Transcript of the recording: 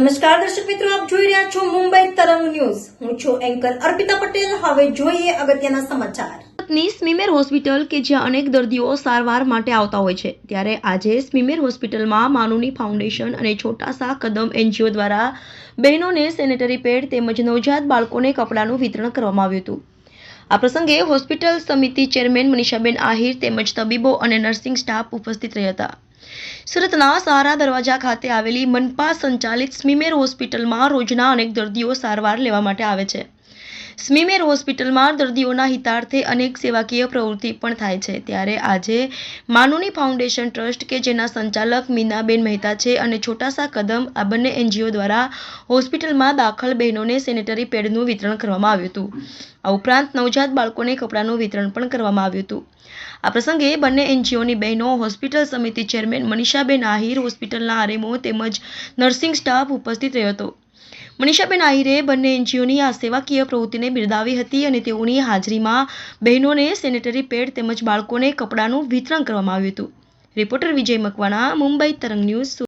નમસ્કાર દર્શક મિત્રો, આપ જોઈ રહ્યા છો મુંબઈ તરંગ ન્યૂઝ. હું છું એન્કર અર્પિતા પટેલ. હવે જોઈએ અગત્યના સમાચાર. ની સ્મીમેર હોસ્પિટલ કે જ્યાં અનેક દર્દીઓ સારવાર માટે આવતા હોય છે, ત્યારે આજે સ્મીમેર હોસ્પિટલમાં માનુની ફાઉન્ડેશન અને છોટા સા કદમ એનજીઓ દ્વારા બહેનોને સેનેટરી પેડ તેમજ નવજાત બાળકોને કપડાનું વિતરણ કરવામાં આવ્યું હતું. આ પ્રસંગે હોસ્પિટલ સમિતિ ચેરમેન મનીષાબેન આહિર તેમજ તબીબો અને નર્સિંગ સ્ટાફ ઉપસ્થિત રહ્યા હતા. સુરતના સારા દરવાજા ખાતે આવેલી મનપા સંચાલિત સ્મીમેર હોસ્પિટલમાં રોજના અનેક દર્દીઓ સારવાર લેવા માટે આવે છે. સ્મીમેર હોસ્પિટલમાં દર્દીઓના હિતાર્થે અનેક સેવાકીય પ્રવૃત્તિ પણ થાય છે. ત્યારે આજે માનુની ફાઉન્ડેશન ટ્રસ્ટ કે જેના સંચાલક મીનાબેન મહેતા છે અને છોટાસા કદમ આ બંને એનજીઓ દ્વારા હોસ્પિટલમાં દાખલ બહેનોને સેનેટરી પેડનું વિતરણ કરવામાં આવ્યું હતું. આ ઉપરાંત નવજાત બાળકોને કપડાનું વિતરણ પણ કરવામાં આવ્યું હતું. આ પ્રસંગે બંને એનજીઓની બહેનો હોસ્પિટલ સમિતિ ચેરમેન મનીષાબેન આહિર હોસ્પિટલના આરએમઓ તેમજ નર્સિંગ સ્ટાફ ઉપસ્થિત રહ્યો હતો. મનીષાબેન આહિરે બંને એનજીઓની આ સેવાકીય પ્રવૃત્તિને બિરદાવી હતી અને તેઓની હાજરીમાં બહેનોને સેનેટરી પેડ તેમજ બાળકોને કપડાનું વિતરણ કરવામાં આવ્યું હતું. રિપોર્ટર વિજય મકવાણા, મુંબઈ તરંગ ન્યૂઝ